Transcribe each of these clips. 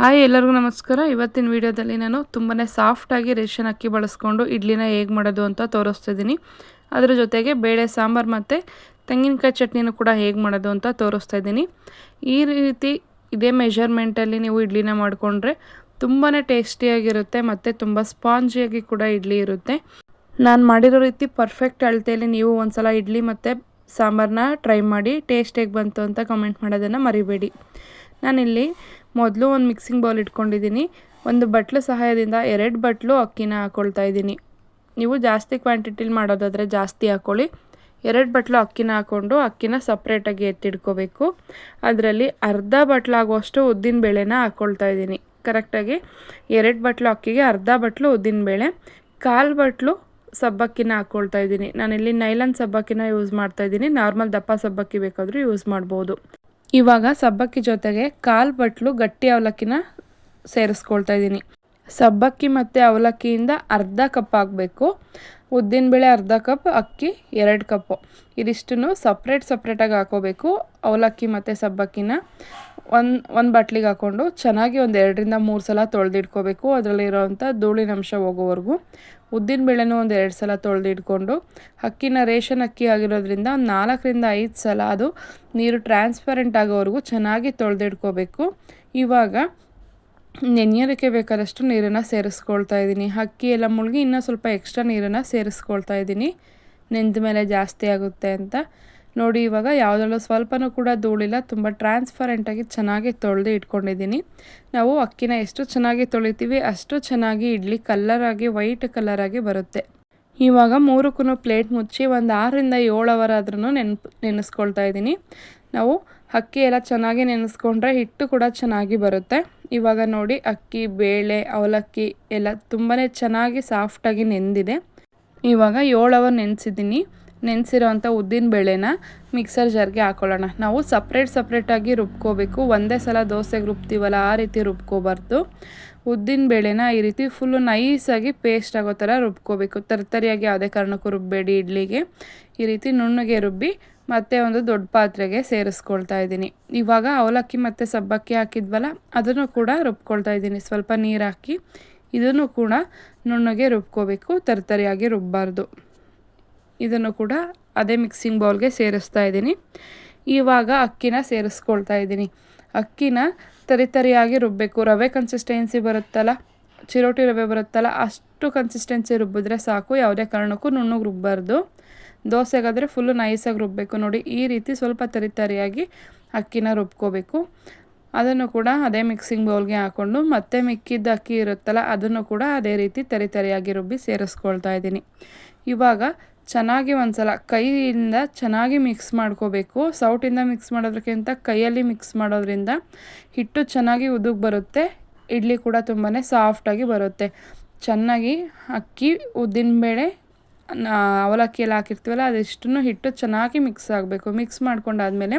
Hi ಎಲ್ಲರಿಗೂ ನಮಸ್ಕಾರ. ಇವತ್ತಿನ ವಿಡಿಯೋದಲ್ಲಿ ನಾನು ತುಂಬಾ ಸಾಫ್ಟಾಗಿ ರೇಷನ್ ಅಕ್ಕಿ ಬಳಸ್ಕೊಂಡು ಇಡ್ಲಿನ ಹೇಗೆ ಮಾಡೋದು ಅಂತ ತೋರಿಸ್ತಾ ಇದ್ದೀನಿ. ಅದರ ಜೊತೆಗೆ ಬೇಳೆ, ಸಾಂಬಾರು ಮತ್ತು ತೆಂಗಿನಕಾಯಿ ಚಟ್ನಿನೂ ಕೂಡ ಹೇಗೆ ಮಾಡೋದು ಅಂತ ತೋರಿಸ್ತಾ ಇದ್ದೀನಿ. ಈ ರೀತಿ ಇದೇ ಮೆಷರ್ಮೆಂಟಲ್ಲಿ ನೀವು ಇಡ್ಲಿನ ಮಾಡಿಕೊಂಡ್ರೆ ತುಂಬಾ ಟೇಸ್ಟಿಯಾಗಿರುತ್ತೆ ಮತ್ತು ತುಂಬ ಸ್ಪಾಂಜಿಯಾಗಿ ಕೂಡ ಇಡ್ಲಿ ಇರುತ್ತೆ. ನಾನು ಮಾಡಿರೋ ರೀತಿ ಪರ್ಫೆಕ್ಟ್ ಅಳತೆಯಲ್ಲಿ ನೀವು ಒಂದ್ಸಲ ಇಡ್ಲಿ ಮತ್ತು ಸಾಂಬಾರನ್ನ ಟ್ರೈ ಮಾಡಿ ಟೇಸ್ಟ್ ಹೇಗೆ ಬಂತು ಅಂತ ಕಮೆಂಟ್ ಮಾಡೋದನ್ನು ಮರಿಬೇಡಿ. ನಾನಿಲ್ಲಿ ಮೊದಲು ಒಂದು ಮಿಕ್ಸಿಂಗ್ ಬೌಲ್ ಇಟ್ಕೊಂಡಿದ್ದೀನಿ ಒಂದು ಬಟ್ಲು ಸಹಾಯದಿಂದ ಎರಡು ಬಟ್ಲು ಅಕ್ಕಿನ ಹಾಕ್ಕೊಳ್ತಾ ಇದ್ದೀನಿ ನೀವು ಜಾಸ್ತಿ ಕ್ವಾಂಟಿಟಿಲಿ ಮಾಡೋದಾದರೆ ಜಾಸ್ತಿ ಹಾಕ್ಕೊಳ್ಳಿ ಎರಡು ಬಟ್ಲು ಅಕ್ಕಿನ ಹಾಕ್ಕೊಂಡು ಅಕ್ಕಿನ ಸಪ್ರೇಟಾಗಿ ಎತ್ತಿಡ್ಕೋಬೇಕು ಅದರಲ್ಲಿ ಅರ್ಧ ಬಟ್ಲಾಗುವಷ್ಟು ಉದ್ದಿನ ಬೇಳೆನ ಹಾಕ್ಕೊಳ್ತಾ ಇದ್ದೀನಿ ಕರೆಕ್ಟಾಗಿ ಎರಡು ಬಟ್ಲು ಅಕ್ಕಿಗೆ ಅರ್ಧ ಬಟ್ಲು ಉದ್ದಿನ ಬೇಳೆ, ಕಾಲು ಬಟ್ಲು ಸಬ್ಬಕ್ಕಿನ ಹಾಕ್ಕೊಳ್ತಾ ಇದ್ದೀನಿ ನಾನಿಲ್ಲಿ ನೈಲನ್ ಸಬ್ಬಕ್ಕಿನ ಯೂಸ್ ಮಾಡ್ತಾ ಇದ್ದೀನಿ ನಾರ್ಮಲ್ ದಪ್ಪ ಸಬ್ಬಕ್ಕಿ ಬೇಕಾದರೂ ಯೂಸ್ ಮಾಡ್ಬೋದು. ಇವಾಗ ಸಬ್ಬಕ್ಕಿ ಜೊತೆಗೆ ಕಾಲು ಬಟ್ಲು ಗಟ್ಟಿ ಅವಲಕ್ಕಿನ ಸೇರಿಸ್ಕೊಳ್ತಾ ಇದ್ದೀನಿ. ಸಬ್ಬಕ್ಕಿ ಮತ್ತು ಅವಲಕ್ಕಿಯಿಂದ ಅರ್ಧ ಕಪ್ ಹಾಕಬೇಕು. ಉದ್ದಿನಬೇಳೆ ಅರ್ಧ ಕಪ್, ಅಕ್ಕಿ ಎರಡು ಕಪ್ಪು ಇದಿಷ್ಟನ್ನು ಸಪ್ರೇಟ್ ಸಪ್ರೇಟಾಗಿ ಹಾಕೋಬೇಕು. ಅವಲಕ್ಕಿ ಮತ್ತು ಸಬ್ಬಕ್ಕಿನ ಒಂದು ಒಂದು ಬಾಟ್ಲಿಗೆ ಹಾಕ್ಕೊಂಡು ಚೆನ್ನಾಗಿ ಒಂದು ಎರಡರಿಂದ ಮೂರು ಸಲ ತೊಳೆದಿಟ್ಕೋಬೇಕು. ಅದರಲ್ಲಿರೋವಂಥ ಧೂಳಿನಂಶ ಹೋಗೋವರೆಗೂ. ಉದ್ದಿನ ಬೇಳೆನೂ ಒಂದು ಎರಡು ಸಲ ತೊಳೆದಿಟ್ಕೊಂಡು, ಅಕ್ಕಿನ ರೇಷನ್ ಅಕ್ಕಿ ಆಗಿರೋದ್ರಿಂದ ಒಂದು ನಾಲ್ಕರಿಂದ ಐದು ಸಲ ಅದು ನೀರು ಟ್ರಾನ್ಸ್ಪರೆಂಟ್ ಆಗೋವರೆಗೂ ಚೆನ್ನಾಗಿ ತೊಳೆದಿಟ್ಕೋಬೇಕು. ಇವಾಗ ನೆನೆಯೋದಕ್ಕೆ ಬೇಕಾದಷ್ಟು ನೀರನ್ನು ಸೇರಿಸ್ಕೊಳ್ತಾ ಇದ್ದೀನಿ. ಅಕ್ಕಿ ಎಲ್ಲ ಮುಳುಗಿ ಇನ್ನೂ ಸ್ವಲ್ಪ ಎಕ್ಸ್ಟ್ರಾ ನೀರನ್ನು ಸೇರಿಸ್ಕೊಳ್ತಾ ಇದ್ದೀನಿ. ನೆಂದ ಮೇಲೆ ಜಾಸ್ತಿ ಆಗುತ್ತೆ ಅಂತ. ನೋಡಿ, ಇವಾಗ ಯಾವುದರಲ್ಲೂ ಸ್ವಲ್ಪನೂ ಕೂಡ ಧೂಳಿಲ್ಲ. ತುಂಬ ಟ್ರಾನ್ಸ್ಪರೆಂಟಾಗಿ ಚೆನ್ನಾಗಿ ತೊಳೆದು ಇಟ್ಕೊಂಡಿದ್ದೀನಿ. ನಾವು ಅಕ್ಕಿನ ಎಷ್ಟು ಚೆನ್ನಾಗಿ ತೊಳಿತೀವಿ, ಅಷ್ಟು ಚೆನ್ನಾಗಿ ಇಡ್ಲಿ ಕಲ್ಲರಾಗಿ ವೈಟ್ ಕಲರಾಗಿ ಬರುತ್ತೆ. ಇವಾಗ ಮೂರಕ್ಕೂ ಪ್ಲೇಟ್ ಮುಚ್ಚಿ ಒಂದು ಆರರಿಂದ ಏಳು ಅವರ್ ಆದ್ರೂ ನೆನ್ಪು ನೆನೆಸ್ಕೊಳ್ತಾ ಇದ್ದೀನಿ. ನಾವು ಅಕ್ಕಿ ಎಲ್ಲ ಚೆನ್ನಾಗಿ ನೆನೆಸ್ಕೊಂಡ್ರೆ ಹಿಟ್ಟು ಕೂಡ ಚೆನ್ನಾಗಿ ಬರುತ್ತೆ. ಇವಾಗ ನೋಡಿ ಅಕ್ಕಿ, ಬೇಳೆ, ಅವಲಕ್ಕಿ ಎಲ್ಲ ತುಂಬಾ ಚೆನ್ನಾಗಿ ಸಾಫ್ಟಾಗಿ ನೆಂದಿದೆ. ಇವಾಗ ಏಳು ಅವರ್ ನೆನೆಸಿದ್ದೀನಿ. ನೆನೆಸಿರೋವಂಥ ಉದ್ದಿನ ಬೇಳೆನ ಮಿಕ್ಸರ್ ಜಾರ್ಗೆ ಹಾಕೊಳ್ಳೋಣ. ನಾವು ಸಪ್ರೇಟ್ ಸಪ್ರೇಟಾಗಿ ರುಬ್ಕೋಬೇಕು. ಒಂದೇ ಸಲ ದೋಸೆಗೆ ರುಬ್ತೀವಲ್ಲ, ಆ ರೀತಿ ರುಬ್ಕೋಬಾರ್ದು. ಉದ್ದಿನ ಬೇಳೆನ ಈ ರೀತಿ ಫುಲ್ಲು ನೈಸಾಗಿ ಪೇಸ್ಟ್ ಆಗೋ ಥರ ರುಬ್ಕೋಬೇಕು. ತರ್ತರಿಯಾಗಿ ಯಾವುದೇ ಕಾರಣಕ್ಕೂ ರುಬ್ಬಬೇಡಿ ಇಡ್ಲಿಗೆ. ಈ ರೀತಿ ನುಣ್ಣಗೆ ರುಬ್ಬಿ ಮತ್ತೆ ಒಂದು ದೊಡ್ಡ ಪಾತ್ರೆಗೆ ಸೇರಿಸ್ಕೊಳ್ತಾ ಇದ್ದೀನಿ. ಇವಾಗ ಅವಲಕ್ಕಿ ಮತ್ತು ಸಬ್ಬಕ್ಕಿ ಹಾಕಿದ್ವಲ್ಲ, ಅದನ್ನು ಕೂಡ ರುಬ್ಕೊಳ್ತಾ ಇದ್ದೀನಿ. ಸ್ವಲ್ಪ ನೀರು ಹಾಕಿ ಇದನ್ನು ಕೂಡ ನುಣ್ಣಗೆ ರುಬ್ಕೋಬೇಕು ತರ್ತರಿಯಾಗಿ ರುಬ್ಬಾರ್ದು. ಇದನ್ನು ಕೂಡ ಅದೇ ಮಿಕ್ಸಿಂಗ್ ಬೌಲ್ಗೆ ಸೇರಿಸ್ತಾ ಇದ್ದೀನಿ. ಇವಾಗ ಅಕ್ಕಿನ ಸೇರಿಸ್ಕೊಳ್ತಾ ಇದ್ದೀನಿ. ಅಕ್ಕಿನ ತರಿ ತರಿಯಾಗಿ ರುಬ್ಬಬೇಕು ರವೆ ಕನ್ಸಿಸ್ಟೆನ್ಸಿ ಬರುತ್ತಲ್ಲ, ಚಿರೋಟಿ ರವೆ ಬರುತ್ತಲ್ಲ, ಅಷ್ಟು ಕನ್ಸಿಸ್ಟೆನ್ಸಿ ರುಬ್ಬಿದ್ರೆ ಸಾಕು. ಯಾವುದೇ ಕಾರಣಕ್ಕೂ ನುಣ್ಣಗೆ ರುಬ್ಬಾರ್ದು. ದೋಸೆಗಾದರೆ ಫುಲ್ಲು ನೈಸಾಗಿ ರುಬ್ಬಬೇಕು ನೋಡಿ, ಈ ರೀತಿ ಸ್ವಲ್ಪ ತರಿ ತರಿಯಾಗಿ ಅಕ್ಕಿನ ರುಬ್ಕೋಬೇಕು. ಅದನ್ನು ಕೂಡ ಅದೇ ಮಿಕ್ಸಿಂಗ್ ಬೌಲ್ಗೆ ಹಾಕ್ಕೊಂಡು ಮತ್ತೆ ಮಿಕ್ಕಿದ್ದ ಅಕ್ಕಿ ಇರುತ್ತಲ್ಲ, ಅದನ್ನು ಕೂಡ ಅದೇ ರೀತಿ ತರಿ ತರಿಯಾಗಿ ರುಬ್ಬಿ ಸೇರಿಸ್ಕೊಳ್ತಾ ಇದ್ದೀನಿ. ಇವಾಗ ಚೆನ್ನಾಗಿ ಒಂದ್ಸಲ ಕೈಯಿಂದ ಚೆನ್ನಾಗಿ ಮಿಕ್ಸ್ ಮಾಡ್ಕೋಬೇಕು. ಸೌಟಿಂದ ಮಿಕ್ಸ್ ಮಾಡೋದಕ್ಕಿಂತ ಕೈಯಲ್ಲಿ ಮಿಕ್ಸ್ ಮಾಡೋದ್ರಿಂದ ಹಿಟ್ಟು ಚೆನ್ನಾಗಿ ಉದುಗ್ ಬರುತ್ತೆ. ಇಡ್ಲಿ ಕೂಡ ತುಂಬಾ ಸಾಫ್ಟಾಗಿ ಬರುತ್ತೆ. ಚೆನ್ನಾಗಿ ಅಕ್ಕಿ ಉದ್ದಿನ ಬೇಳೆ ಎಲ್ಲ ಹಾಕಿರ್ತೀವಲ್ಲ, ಅದೆಷ್ಟನ್ನು ಹಿಟ್ಟು ಚೆನ್ನಾಗಿ ಮಿಕ್ಸ್ ಆಗಬೇಕು. ಮಿಕ್ಸ್ ಮಾಡ್ಕೊಂಡಾದ್ಮೇಲೆ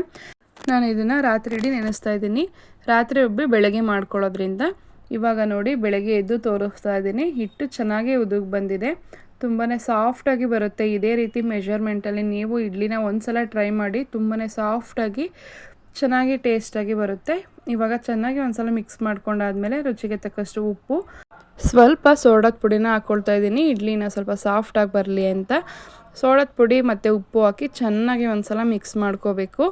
ನಾನು ಇದನ್ನು ರಾತ್ರಿ ಇಡೀ ನೆನೆಸ್ತಾ ಇದ್ದೀನಿ. ರಾತ್ರಿ ಉಬ್ಬಿ ಬೆಳಗ್ಗೆ ಮಾಡ್ಕೊಳ್ಳೋದ್ರಿಂದ ಇವಾಗ ನೋಡಿ ಬೆಳಗ್ಗೆ ಎದ್ದು ತೋರಿಸ್ತಾ ಇದ್ದೀನಿ. ಹಿಟ್ಟು ಚೆನ್ನಾಗಿ ಉದುಗ್ ಬಂದಿದೆ. ತುಂಬಾ ಸಾಫ್ಟಾಗಿ ಬರುತ್ತೆ. ಇದೇ ರೀತಿ ಮೆಷರ್ಮೆಂಟಲ್ಲಿ ನೀವು ಇಡ್ಲಿನ ಒಂದು ಸಲ ಟ್ರೈ ಮಾಡಿ ತುಂಬಾ ಸಾಫ್ಟಾಗಿ ಚೆನ್ನಾಗಿ ಟೇಸ್ಟಾಗಿ ಬರುತ್ತೆ. ಇವಾಗ ಚೆನ್ನಾಗಿ ಒಂದು ಸಲ ಮಿಕ್ಸ್ ಮಾಡ್ಕೊಂಡಾದ್ಮೇಲೆ ರುಚಿಗೆ ತಕ್ಕಷ್ಟು ಉಪ್ಪು. ಸ್ವಲ್ಪ ಸೋಡದ ಪುಡಿನ ಹಾಕ್ಕೊಳ್ತಾ ಇದ್ದೀನಿ. ಇಡ್ಲಿನ ಸ್ವಲ್ಪ ಸಾಫ್ಟಾಗಿ ಬರಲಿ ಅಂತ. ಸೋಡದ ಪುಡಿ ಮತ್ತು ಉಪ್ಪು ಹಾಕಿ ಚೆನ್ನಾಗಿ ಒಂದು ಸಲ ಮಿಕ್ಸ್ ಮಾಡ್ಕೋಬೇಕು.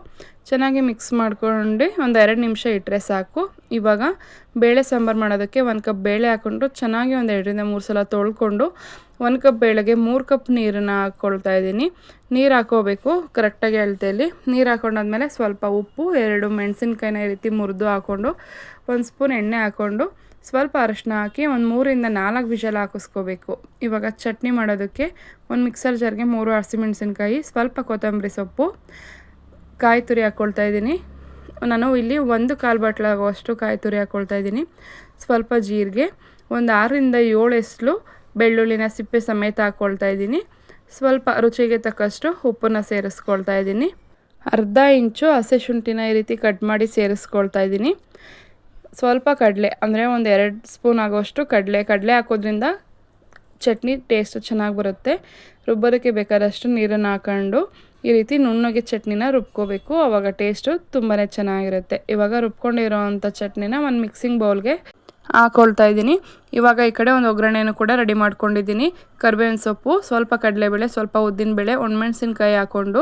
ಚೆನ್ನಾಗಿ ಮಿಕ್ಸ್ ಮಾಡ್ಕೊಂಡು ಒಂದು ಎರಡು ನಿಮಿಷ ಇಟ್ಟರೆ ಸಾಕು. ಇವಾಗ ಬೇಳೆ ಸಾಂಬಾರು ಮಾಡೋದಕ್ಕೆ ಒಂದು ಕಪ್ ಬೇಳೆ ಹಾಕ್ಕೊಂಡು ಚೆನ್ನಾಗಿ ಒಂದು ಎರಡರಿಂದ ಮೂರು ಸಲ ತೊಳ್ಕೊಂಡು ಒಂದು ಕಪ್ ಬೇಳೆಗೆ ಮೂರು ಕಪ್ ನೀರನ್ನು ಹಾಕ್ಕೊಳ್ತಾ ಇದ್ದೀನಿ. ನೀರು ಹಾಕೋಬೇಕು ಕರೆಕ್ಟಾಗಿ ಅಳತೆಯಲ್ಲಿ ನೀರು ಹಾಕೊಂಡಾದ್ಮೇಲೆ ಸ್ವಲ್ಪ ಉಪ್ಪು, ಎರಡು ಮೆಣಸಿನ್ಕಾಯಿನ ರೀತಿ ಮುರಿದು ಹಾಕ್ಕೊಂಡು ಒಂದು ಸ್ಪೂನ್ ಎಣ್ಣೆ ಹಾಕ್ಕೊಂಡು ಸ್ವಲ್ಪ ಅರಶಿನ ಹಾಕಿ ಒಂದು ಮೂರಿಂದ ನಾಲ್ಕು ವಿಷಲ್ ಹಾಕಿಸ್ಕೋಬೇಕು. ಇವಾಗ ಚಟ್ನಿ ಮಾಡೋದಕ್ಕೆ ಒಂದು ಮಿಕ್ಸರ್ ಜಾರ್ಗೆ ಮೂರು ಹಸಿಮೆಣಸಿನ್ಕಾಯಿ, ಸ್ವಲ್ಪ ಕೊತ್ತಂಬರಿ ಸೊಪ್ಪು, ಕಾಯಿ ತುರಿ ಹಾಕ್ಕೊಳ್ತಾ ಇದ್ದೀನಿ. ನಾನು ಇಲ್ಲಿ ಒಂದು ಕಾಲು ಬಾಟ್ಲಾಗುವಷ್ಟು ಕಾಯಿ ತುರಿ ಹಾಕ್ಕೊಳ್ತಾ ಇದ್ದೀನಿ. ಸ್ವಲ್ಪ ಜೀರಿಗೆ, ಒಂದು ಆರರಿಂದ ಏಳು ಎಸ್ಲು ಬೆಳ್ಳುಳ್ಳಿನ ಸಿಪ್ಪೆ ಸಮೇತ ಹಾಕ್ಕೊಳ್ತಾ ಇದ್ದೀನಿ. ಸ್ವಲ್ಪ ರುಚಿಗೆ ತಕ್ಕಷ್ಟು ಉಪ್ಪನ್ನು ಸೇರಿಸ್ಕೊಳ್ತಾ ಇದ್ದೀನಿ. ಅರ್ಧ ಇಂಚು ಹಸೆ ಶುಂಠಿನ ಈ ರೀತಿ ಕಟ್ ಮಾಡಿ ಸೇರಿಸ್ಕೊಳ್ತಾ ಇದ್ದೀನಿ. ಸ್ವಲ್ಪ ಕಡಲೆ, ಅಂದರೆ ಒಂದು ಎರಡು ಸ್ಪೂನ್ ಆಗೋಷ್ಟು ಕಡಲೆ. ಕಡಲೆ ಹಾಕೋದ್ರಿಂದ ಚಟ್ನಿ ಟೇಸ್ಟ್ ಚೆನ್ನಾಗಿ ಬರುತ್ತೆ. ರುಬ್ಬೋದಕ್ಕೆ ಬೇಕಾದಷ್ಟು ನೀರನ್ನು ಹಾಕೊಂಡು ಈ ರೀತಿ ನುಣ್ಣಗೆ ಚಟ್ನಿನ ರುಬ್ಕೋಬೇಕು. ಆವಾಗ ಟೇಸ್ಟು ತುಂಬಾ ಚೆನ್ನಾಗಿರುತ್ತೆ. ಇವಾಗ ರುಬ್ಕೊಂಡಿರೋ ಅಂಥ ಚಟ್ನಿನ ಒಂದು ಮಿಕ್ಸಿಂಗ್ ಬೌಲ್ಗೆ ಹಾಕೊಳ್ತಾ ಇದ್ದೀನಿ. ಇವಾಗ ಈ ಕಡೆ ಒಂದು ಒಗ್ಗರಣೆಯನ್ನು ಕೂಡ ರೆಡಿ ಮಾಡ್ಕೊಂಡಿದ್ದೀನಿ. ಕರ್ಬೇವಿನ ಸೊಪ್ಪು, ಸ್ವಲ್ಪ ಕಡಲೆಬೇಳೆ, ಸ್ವಲ್ಪ ಉದ್ದಿನಬೇಳೆ ಒಣಮೆಣಸಿನ್ಕಾಯಿ ಹಾಕ್ಕೊಂಡು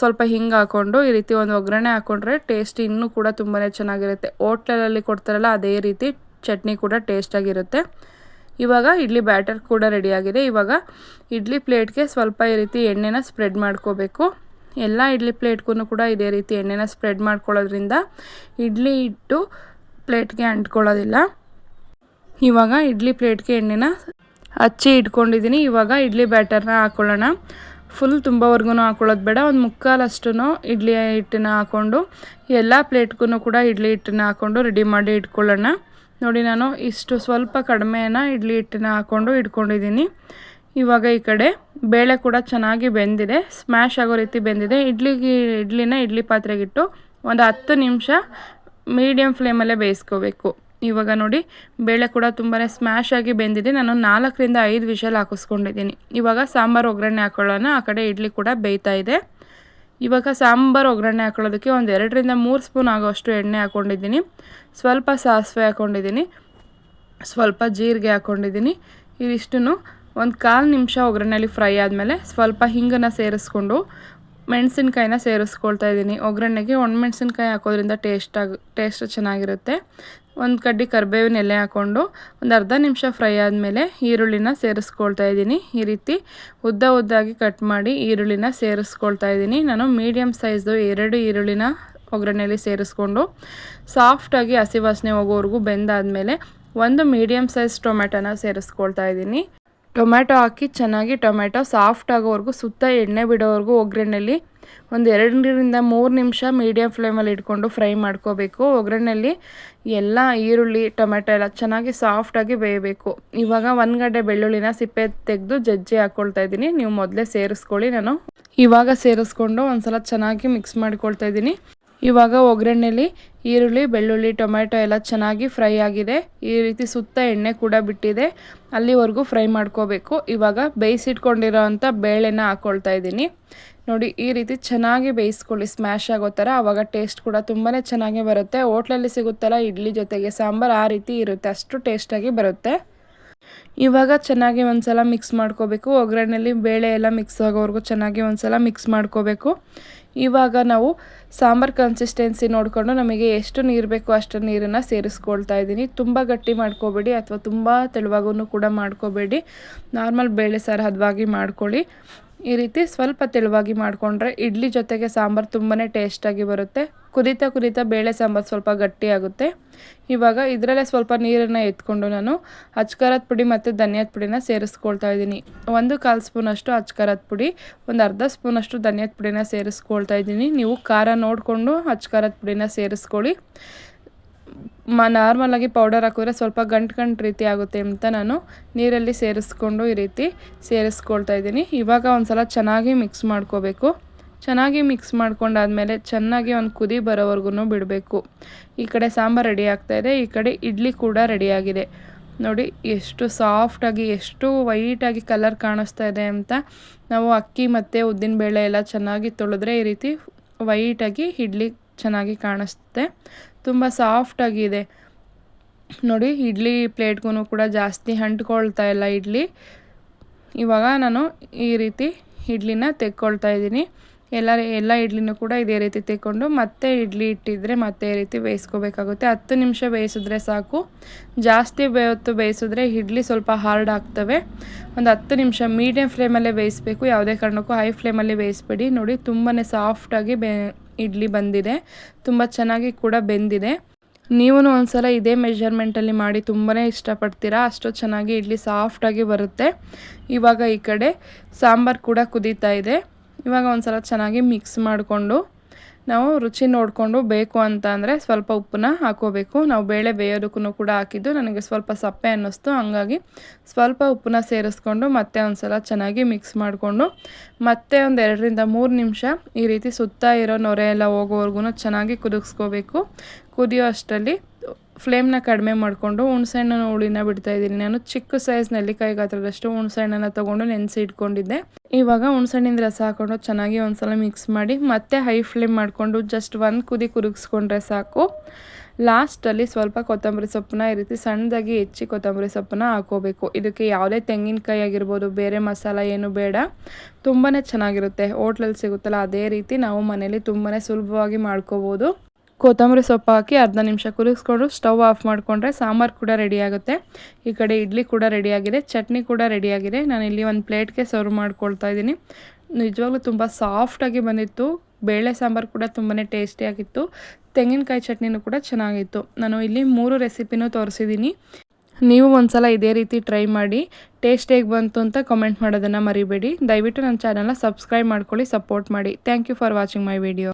ಸ್ವಲ್ಪ ಹಿಂಗೆ ಹಾಕ್ಕೊಂಡು ಈ ರೀತಿ ಒಂದು ಒಗ್ಗರಣೆ ಹಾಕ್ಕೊಂಡ್ರೆ ಟೇಸ್ಟ್ ಇನ್ನೂ ಕೂಡ ತುಂಬಾ ಚೆನ್ನಾಗಿರುತ್ತೆ. ಹೋಟ್ಲಲ್ಲಿ ಕೊಡ್ತಾರಲ್ಲ ಅದೇ ರೀತಿ ಚಟ್ನಿ ಕೂಡ ಟೇಸ್ಟಾಗಿರುತ್ತೆ ಇವಾಗ ಇಡ್ಲಿ ಬ್ಯಾಟರ್ ಕೂಡ ರೆಡಿಯಾಗಿದೆ ಇವಾಗ ಇಡ್ಲಿ ಪ್ಲೇಟ್ಗೆ ಸ್ವಲ್ಪ ಈ ರೀತಿ ಎಣ್ಣೆನ ಸ್ಪ್ರೆಡ್ ಮಾಡ್ಕೋಬೇಕು. ಎಲ್ಲ ಇಡ್ಲಿ ಪ್ಲೇಟ್ಗೂ ಕೂಡ ಇದೇ ರೀತಿ ಎಣ್ಣೆನ ಸ್ಪ್ರೆಡ್ ಮಾಡ್ಕೊಳ್ಳೋದ್ರಿಂದ ಇಡ್ಲಿ ಇಟ್ಟು ಪ್ಲೇಟ್ಗೆ ಅಂಟ್ಕೊಳ್ಳೋದಿಲ್ಲ. ಇವಾಗ ಇಡ್ಲಿ ಪ್ಲೇಟ್ಗೆ ಎಣ್ಣೆನ ಹಚ್ಚಿ ಇಟ್ಕೊಂಡಿದ್ದೀನಿ. ಇವಾಗ ಇಡ್ಲಿ ಬ್ಯಾಟರ್ನ ಹಾಕ್ಕೊಳ್ಳೋಣ ಫುಲ್ ತುಂಬವರೆಗೂ ಹಾಕ್ಕೊಳ್ಳೋದು ಬೇಡ. ಒಂದು ಮುಕ್ಕಾಲಷ್ಟು ಇಡ್ಲಿ ಹಿಟ್ಟನ್ನ ಹಾಕ್ಕೊಂಡು ಎಲ್ಲ ಪ್ಲೇಟ್ಗೂ ಕೂಡ ಇಡ್ಲಿ ಹಿಟ್ಟನ್ನ ಹಾಕ್ಕೊಂಡು ರೆಡಿ ಮಾಡಿ ಇಟ್ಕೊಳ್ಳೋಣ. ನೋಡಿ ನಾನು ಇಷ್ಟು ಸ್ವಲ್ಪ ಕಡಿಮೆನ ಇಡ್ಲಿ ಹಿಟ್ಟನ್ನ ಹಾಕ್ಕೊಂಡು ಇಟ್ಕೊಂಡಿದ್ದೀನಿ. ಇವಾಗ ಈ ಕಡೆ ಬೇಳೆ ಕೂಡ ಚೆನ್ನಾಗಿ ಬೆಂದಿದೆ. ಸ್ಮ್ಯಾಶ್ ಆಗೋ ರೀತಿ ಬೆಂದಿದೆ. ಇಡ್ಲಿಗೆ, ಇಡ್ಲಿನ ಇಡ್ಲಿ ಪಾತ್ರೆಗಿಟ್ಟು ಒಂದು ಹತ್ತು ನಿಮಿಷ ಮೀಡಿಯಮ್ ಫ್ಲೇಮಲ್ಲೇ ಬೇಯಿಸ್ಕೋಬೇಕು. ಇವಾಗ ನೋಡಿ, ಬೇಳೆ ಕೂಡ ತುಂಬಾ ಸ್ಮ್ಯಾಶ್ ಆಗಿ ಬೆಂದಿದೆ. ನಾನು ನಾಲ್ಕರಿಂದ ಐದು ವಿಷಲ್ ಹಾಕಿಸ್ಕೊಂಡಿದ್ದೀನಿ. ಇವಾಗ ಸಾಂಬಾರು ಒಗ್ಗರಣೆ ಹಾಕೊಳ್ಳೋಣ. ಆ ಕಡೆ ಇಡ್ಲಿ ಕೂಡ ಬೇಯ್ತಾ ಇದೆ. ಇವಾಗ ಸಾಂಬಾರು ಒಗ್ಗರಣೆ ಹಾಕೊಳ್ಳೋದಕ್ಕೆ ಒಂದು ಎರಡರಿಂದ ಮೂರು ಸ್ಪೂನ್ ಆಗೋಷ್ಟು ಎಣ್ಣೆ ಹಾಕ್ಕೊಂಡಿದ್ದೀನಿ ಸ್ವಲ್ಪ ಸಾಸಿವೆ ಹಾಕ್ಕೊಂಡಿದ್ದೀನಿ ಸ್ವಲ್ಪ ಜೀರಿಗೆ ಹಾಕ್ಕೊಂಡಿದ್ದೀನಿ ಇದಿಷ್ಟನ್ನು ಒಂದು ಕಾಲು ನಿಮಿಷ ಒಗ್ಗರಣೆಯಲ್ಲಿ ಫ್ರೈ ಆದಮೇಲೆ ಸ್ವಲ್ಪ ಹಿಂಗನ್ನು ಸೇರಿಸ್ಕೊಂಡು ಮೆಣಸಿನ್ಕಾಯಿನ ಸೇರಿಸ್ಕೊಳ್ತಾ ಇದ್ದೀನಿ. ಒಗ್ಗರಣೆಗೆ ಒಣಮೆಣ್ಸಿನ್ಕಾಯಿ ಹಾಕೋದ್ರಿಂದ ಟೇಸ್ಟಾಗಿ ಟೇಸ್ಟ್ ಚೆನ್ನಾಗಿರುತ್ತೆ. ಒಂದು ಕಡ್ಡಿ ಕರಿಬೇವಿನ ಎಲೆ ಹಾಕ್ಕೊಂಡು ಒಂದು ಅರ್ಧ ನಿಮಿಷ ಫ್ರೈ ಆದಮೇಲೆ ಈರುಳ್ಳಿನ ಸೇರಿಸ್ಕೊಳ್ತಾ ಇದ್ದೀನಿ. ಈ ರೀತಿ ಉದ್ದ ಉದ್ದಾಗಿ ಕಟ್ ಮಾಡಿ ಈರುಳ್ಳಿನ ಸೇರಿಸ್ಕೊಳ್ತಾ ಇದ್ದೀನಿ. ನಾನು ಮೀಡಿಯಮ್ ಸೈಜ್ದು ಎರಡು ಈರುಳ್ಳಿನ ಒಗ್ಗರಣೆಯಲ್ಲಿ ಸೇರಿಸ್ಕೊಂಡು ಸಾಫ್ಟಾಗಿ ಹಸಿ ವಾಸನೆ ಹೋಗೋವರೆಗೂ ಬೆಂದಾದಮೇಲೆ ಒಂದು ಮೀಡಿಯಮ್ ಸೈಜ್ ಟೊಮೆಟೊನ ಸೇರಿಸ್ಕೊಳ್ತಾ ಇದ್ದೀನಿ. ಟೊಮ್ಯಾಟೊ ಹಾಕಿ ಚೆನ್ನಾಗಿ ಟೊಮೆಟೊ ಸಾಫ್ಟ್ ಆಗೋವರೆಗೂ ಸುತ್ತ ಎಣ್ಣೆ ಬಿಡೋವರೆಗೂ ಒಗ್ಗರಣೆಯಲ್ಲಿ ಒಂದು ಎರಡರಿಂದ ಮೂರು ನಿಮಿಷ ಮೀಡಿಯಮ್ ಫ್ಲೇಮಲ್ಲಿ ಇಟ್ಕೊಂಡು ಫ್ರೈ ಮಾಡ್ಕೋಬೇಕು. ಒಗ್ಗರಣೆಯಲ್ಲಿ ಎಲ್ಲ ಈರುಳ್ಳಿ ಟೊಮೆಟೊ ಎಲ್ಲ ಚೆನ್ನಾಗಿ ಸಾಫ್ಟಾಗಿ ಬೇಯಬೇಕು. ಇವಾಗ ಒಂದು ಗಡ್ಡೆ ಬೆಳ್ಳುಳ್ಳಿನ ಸಿಪ್ಪೆ ತೆಗೆದು ಜಜ್ಜಿ ಹಾಕ್ಕೊಳ್ತಾ ಇದ್ದೀನಿ. ನೀವು ಮೊದಲೇ ಸೇರಿಸ್ಕೊಳ್ಳಿ. ನಾನು ಇವಾಗ ಸೇರಿಸ್ಕೊಂಡು ಒಂದು ಸಲ ಚೆನ್ನಾಗಿ ಮಿಕ್ಸ್ ಮಾಡ್ಕೊಳ್ತಾ ಇದ್ದೀನಿ. ಇವಾಗ ಒಗ್ಗರಣೆಯಲ್ಲಿ ಈರುಳ್ಳಿ, ಬೆಳ್ಳುಳ್ಳಿ ಟೊಮೆಟೊ ಎಲ್ಲ ಚೆನ್ನಾಗಿ ಫ್ರೈ ಆಗಿದೆ. ಈ ರೀತಿ ಸುತ್ತ ಎಣ್ಣೆ ಕೂಡ ಬಿಟ್ಟಿದೆ. ಅಲ್ಲಿವರೆಗೂ ಫ್ರೈ ಮಾಡ್ಕೋಬೇಕು. ಇವಾಗ ಬೇಯಿಸಿಟ್ಕೊಂಡಿರೋ ಅಂಥ ಬೇಳೆನ ಹಾಕ್ಕೊಳ್ತಾ ಇದ್ದೀನಿ. ನೋಡಿ, ಈ ರೀತಿ ಚೆನ್ನಾಗಿ ಬೇಯಿಸ್ಕೊಳ್ಳಿ. ಸ್ಮ್ಯಾಶ್ ಆಗೋ ಥರ. ಆವಾಗ ಟೇಸ್ಟ್ ಕೂಡ ತುಂಬಾ ಚೆನ್ನಾಗಿ ಬರುತ್ತೆ. ಹೋಟ್ಲಲ್ಲಿ ಸಿಗುತ್ತಲ್ಲ, ಇಡ್ಲಿ ಜೊತೆಗೆ ಸಾಂಬಾರು ಆ ರೀತಿ ಇರುತ್ತೆ. ಅಷ್ಟು ಟೇಸ್ಟಾಗಿ ಬರುತ್ತೆ. ಇವಾಗ ಚೆನ್ನಾಗಿ ಒಂದ್ಸಲ ಮಿಕ್ಸ್ ಮಾಡ್ಕೋಬೇಕು. ಒಗ್ಗರಣೆಯಲ್ಲಿ ಬೇಳೆ ಎಲ್ಲ ಮಿಕ್ಸ್ ಆಗೋವರೆಗೂ ಚೆನ್ನಾಗಿ ಒಂದ್ಸಲ ಮಿಕ್ಸ್ ಮಾಡ್ಕೋಬೇಕು. ಇವಾಗ ನಾವು ಸಾಂಬಾರು ಕನ್ಸಿಸ್ಟೆನ್ಸಿ ನೋಡಿಕೊಂಡು ನಮಗೆ ಎಷ್ಟು ನೀರು ಬೇಕೋ ಅಷ್ಟು ನೀರನ್ನು ಸೇರಿಸ್ಕೊಳ್ತಾ ಇದ್ದೀನಿ. ತುಂಬ ಗಟ್ಟಿ ಮಾಡ್ಕೋಬೇಡಿ ಅಥವಾ ತುಂಬ ತೆಳುವಾಗೂ ಕೂಡ ಮಾಡ್ಕೋಬೇಡಿ. ನಾರ್ಮಲ್ ಬೇಳೆ ಸಾರು ಹದವಾಗಿ ಮಾಡ್ಕೊಳ್ಳಿ. ಈ ರೀತಿ ಸ್ವಲ್ಪ ತೆಳುವಾಗಿ ಮಾಡಿಕೊಂಡ್ರೆ ಇಡ್ಲಿ ಜೊತೆಗೆ ಸಾಂಬಾರು ತುಂಬಾ ಟೇಸ್ಟಾಗಿ ಬರುತ್ತೆ. ಕುದಿತಾ ಕುದಿತಾ ಬೇಳೆ ಸಾಂಬಾರು ಸ್ವಲ್ಪ ಗಟ್ಟಿಯಾಗುತ್ತೆ ಇವಾಗ ಇದರಲ್ಲೇ ಸ್ವಲ್ಪ ನೀರನ್ನು ಎತ್ಕೊಂಡು ನಾನು ಅಚ್ಕಾರದ ಪುಡಿ ಮತ್ತು ಧನಿಯಾದ ಪುಡಿನ ಸೇರಿಸ್ಕೊಳ್ತಾ ಇದ್ದೀನಿ. ಒಂದು ಕಾಲು ಸ್ಪೂನಷ್ಟು ಅಚ್ಕಾರದ ಪುಡಿ, ಒಂದು ಅರ್ಧ ಸ್ಪೂನಷ್ಟು ಧನಿಯಾದ ಪುಡಿನ ಸೇರಿಸ್ಕೊಳ್ತಾ ಇದ್ದೀನಿ. ನೀವು ಖಾರ ನೋಡಿಕೊಂಡು ಅಚ್ಕಾರದ ಪುಡಿನ ಸೇರಿಸ್ಕೊಳ್ಳಿ. ಮ ನಾರ್ಮಲಾಗಿ ಪೌಡರ್ ಹಾಕಿದ್ರೆ ಸ್ವಲ್ಪ ಗಂಟು ಗಂಟು ರೀತಿ ಆಗುತ್ತೆ ಅಂತ ನಾನು ನೀರಲ್ಲಿ ಸೇರಿಸ್ಕೊಂಡು ಈ ರೀತಿ ಸೇರಿಸ್ಕೊಳ್ತಾ ಇದ್ದೀನಿ. ಇವಾಗ ಒಂದು ಸಲ ಚೆನ್ನಾಗಿ ಮಿಕ್ಸ್ ಮಾಡ್ಕೋಬೇಕು. ಚೆನ್ನಾಗಿ ಮಿಕ್ಸ್ ಮಾಡ್ಕೊಂಡಾದ್ಮೇಲೆ ಚೆನ್ನಾಗಿ ಒಂದು ಕುದಿ ಬರೋವರೆಗೂ ಬಿಡಬೇಕು. ಈ ಕಡೆ ಸಾಂಬಾರು ರೆಡಿ ಆಗ್ತಾಯಿದೆ ಈ ಕಡೆ ಇಡ್ಲಿ ಕೂಡ ರೆಡಿಯಾಗಿದೆ ನೋಡಿ, ಎಷ್ಟು ಸಾಫ್ಟಾಗಿ ಎಷ್ಟು ವೈಟಾಗಿ ಕಲರ್ ಕಾಣಿಸ್ತಾ ಇದೆ ಅಂತ ನಾವು ಅಕ್ಕಿ ಮತ್ತು ಉದ್ದಿನಬೇಳೆ ಎಲ್ಲ ಚೆನ್ನಾಗಿ ತೊಳೆದ್ರೆ ಈ ರೀತಿ ವೈಟಾಗಿ ಇಡ್ಲಿ ಚೆನ್ನಾಗಿ ಕಾಣಿಸುತ್ತೆ ತುಂಬ ಸಾಫ್ಟಾಗಿದೆ ನೋಡಿ, ಇಡ್ಲಿ ಪ್ಲೇಟ್ಗೂ ಕೂಡ ಜಾಸ್ತಿ ಅಂಟ್ಕೊಳ್ತಾ ಇಲ್ಲ ಇಡ್ಲಿ. ಇವಾಗ ನಾನು ಈ ರೀತಿ ಇಡ್ಲಿನ ತೆಕ್ಕೊಳ್ತಾ ಇದ್ದೀನಿ. ಎಲ್ಲ ಎಲ್ಲ ಇಡ್ಲಿನೂ ಕೂಡ ಇದೇ ರೀತಿ ತೆಕ್ಕೊಂಡು ಮತ್ತೆ ಇಡ್ಲಿ ಇಟ್ಟಿದ್ರೆ ಮತ್ತೆ ಈ ರೀತಿ ಬೇಯಿಸ್ಕೋಬೇಕಾಗುತ್ತೆ. ಹತ್ತು ನಿಮಿಷ ಬೇಯಿಸಿದ್ರೆ ಸಾಕು. ಜಾಸ್ತಿ ಬೇಯೊತ್ತು ಬೇಯಿಸಿದ್ರೆ ಇಡ್ಲಿ ಸ್ವಲ್ಪ ಹಾರ್ಡ್ ಆಗ್ತವೆ. ಒಂದು ಹತ್ತು ನಿಮಿಷ ಮೀಡಿಯಮ್ ಫ್ಲೇಮಲ್ಲೇ ಬೇಯಿಸಬೇಕು. ಯಾವುದೇ ಕಾರಣಕ್ಕೂ ಹೈ ಫ್ಲೇಮಲ್ಲಿ ಬೇಯಿಸ್ಬೇಡಿ. ನೋಡಿ ತುಂಬಾ ಸಾಫ್ಟಾಗಿ ಬೇ ಇಡ್ಲಿ ಬಂದಿದೆ. ತುಂಬ ಚೆನ್ನಾಗಿ ಕೂಡ ಬೆಂದಿದೆ. ನೀವು ಒಂದ್ಸಲ ಇದೇ ಮೆಷರ್ಮೆಂಟಲ್ಲಿ ಮಾಡಿ ತುಂಬಾ ಇಷ್ಟಪಡ್ತೀರಾ? ಅಷ್ಟು ಚೆನ್ನಾಗಿ ಇಡ್ಲಿ ಸಾಫ್ಟಾಗಿ ಬರುತ್ತೆ. ಇವಾಗ ಈ ಕಡೆ ಸಾಂಬಾರು ಕೂಡ ಕುದೀತಾ ಇದೆ. ಇವಾಗ ಒಂದ್ಸಲ ಚೆನ್ನಾಗಿ ಮಿಕ್ಸ್ ಮಾಡಿಕೊಂಡು ನಾವು ರುಚಿ ನೋಡಿಕೊಂಡು ಬೇಕು ಅಂತ ಅಂದರೆ ಸ್ವಲ್ಪ ಉಪ್ಪನ್ನ ಹಾಕೋಬೇಕು. ನಾವು ಬೇಳೆ ಬೇಯೋದಕ್ಕೂ ಕೂಡ ಹಾಕಿದ್ದು ನನಗೆ ಸ್ವಲ್ಪ ಸಪ್ಪೆ ಅನ್ನಿಸ್ತು. ಹಂಗಾಗಿ ಸ್ವಲ್ಪ ಉಪ್ಪನ್ನ ಸೇರಿಸ್ಕೊಂಡು ಮತ್ತೆ ಒಂದು ಸಲ ಚೆನ್ನಾಗಿ ಮಿಕ್ಸ್ ಮಾಡಿಕೊಂಡು ಮತ್ತೆ ಒಂದು ಎರಡರಿಂದ ಮೂರು ನಿಮಿಷ ಈ ರೀತಿ ಸುತ್ತ ಇರೋ ನೊರೆ ಎಲ್ಲ ಹೋಗೋವರೆಗೂ ಚೆನ್ನಾಗಿ ಕುದಿಸ್ಕೋಬೇಕು. ಕುದಿಯೋ ಅಷ್ಟರಲ್ಲಿ ಫ್ಲೇಮ್ನ ಕಡಿಮೆ ಮಾಡಿಕೊಂಡು ಹುಣಸೆಹಣ್ಣು ಹುಳಿನ ಬಿಡ್ತಾ ಇದ್ದೀನಿ. ನಾನು ಚಿಕ್ಕ ಸೈಜ್ ನೆಲ್ಲಿಕಾಯಿ ಗಾತ್ರದಷ್ಟು ಹುಣಸೆಹಣ್ಣನ್ನು ತೊಗೊಂಡು ನೆನೆಸಿ ಇಟ್ಕೊಂಡಿದ್ದೆ. ಇವಾಗ ಹುಣಸೆಹಣ್ಣಿನ ರಸ ಹಾಕೊಂಡು ಚೆನ್ನಾಗಿ ಒಂದ್ಸಲ ಮಿಕ್ಸ್ ಮಾಡಿ ಮತ್ತೆ ಹೈ ಫ್ಲೇಮ್ ಮಾಡಿಕೊಂಡು ಜಸ್ಟ್ ಒಂದು ಕುದಿ ಕುರುಗಿಸ್ಕೊಂಡ್ರೆ ಸಾಕು. ಲಾಸ್ಟಲ್ಲಿ ಸ್ವಲ್ಪ ಕೊತ್ತಂಬರಿ ಸೊಪ್ಪನ್ನ ಈ ರೀತಿ ಸಣ್ಣದಾಗಿ ಹೆಚ್ಚಿ ಕೊತ್ತಂಬರಿ ಸೊಪ್ಪನ್ನ ಹಾಕೋಬೇಕು. ಇದಕ್ಕೆ ಯಾವುದೇ ತೆಂಗಿನಕಾಯಿ ಆಗಿರ್ಬೋದು, ಬೇರೆ ಮಸಾಲ ಏನು ಬೇಡ. ತುಂಬಾ ಚೆನ್ನಾಗಿರುತ್ತೆ. ಹೋಟ್ಲಲ್ಲಿ ಸಿಗುತ್ತಲ್ಲ, ಅದೇ ರೀತಿ ನಾವು ಮನೇಲಿ ತುಂಬಾ ಸುಲಭವಾಗಿ ಮಾಡ್ಕೋಬೋದು. ಕೊತ್ತಂಬರಿ ಸೊಪ್ಪು ಹಾಕಿ ಅರ್ಧ ನಿಮಿಷ ಕುದಿಸ್ಕೊಂಡು ಸ್ಟವ್ ಆಫ್ ಮಾಡಿಕೊಂಡ್ರೆ ಸಾಂಬಾರು ಕೂಡ ರೆಡಿ ಆಗುತ್ತೆ. ಈ ಕಡೆ ಇಡ್ಲಿ ಕೂಡ ರೆಡಿಯಾಗಿದೆ ಚಟ್ನಿ ಕೂಡ ರೆಡಿಯಾಗಿದೆ ನಾನು ಇಲ್ಲಿ ಒಂದು ಪ್ಲೇಟ್ಗೆ ಸರ್ವ್ ಮಾಡ್ಕೊಳ್ತಾ ಇದ್ದೀನಿ. ನಿಜವಾಗ್ಲೂ ತುಂಬ ಸಾಫ್ಟಾಗಿ ಬಂದಿತ್ತು. ಬೇಳೆ ಸಾಂಬಾರು ಕೂಡ ತುಂಬಾ ಟೇಸ್ಟಿಯಾಗಿತ್ತು ತೆಂಗಿನಕಾಯಿ ಚಟ್ನಿನೂ ಕೂಡ ಚೆನ್ನಾಗಿತ್ತು. ನಾನು ಇಲ್ಲಿ ಮೂರು ರೆಸಿಪಿನೂ ತೋರಿಸಿದ್ದೀನಿ. ನೀವು ಒಂದ್ಸಲ ಇದೇ ರೀತಿ ಟ್ರೈ ಮಾಡಿ ಟೇಸ್ಟ್ ಹೇಗೆ ಬಂತು ಅಂತ ಕಮೆಂಟ್ ಮಾಡೋದನ್ನು ಮರಿಬೇಡಿ. ದಯವಿಟ್ಟು ನನ್ನ ಚಾನಲ್ನ ಸಬ್ಸ್ಕ್ರೈಬ್ ಮಾಡ್ಕೊಳ್ಳಿ ಸಪೋರ್ಟ್ ಮಾಡಿ. Thank you for watching my video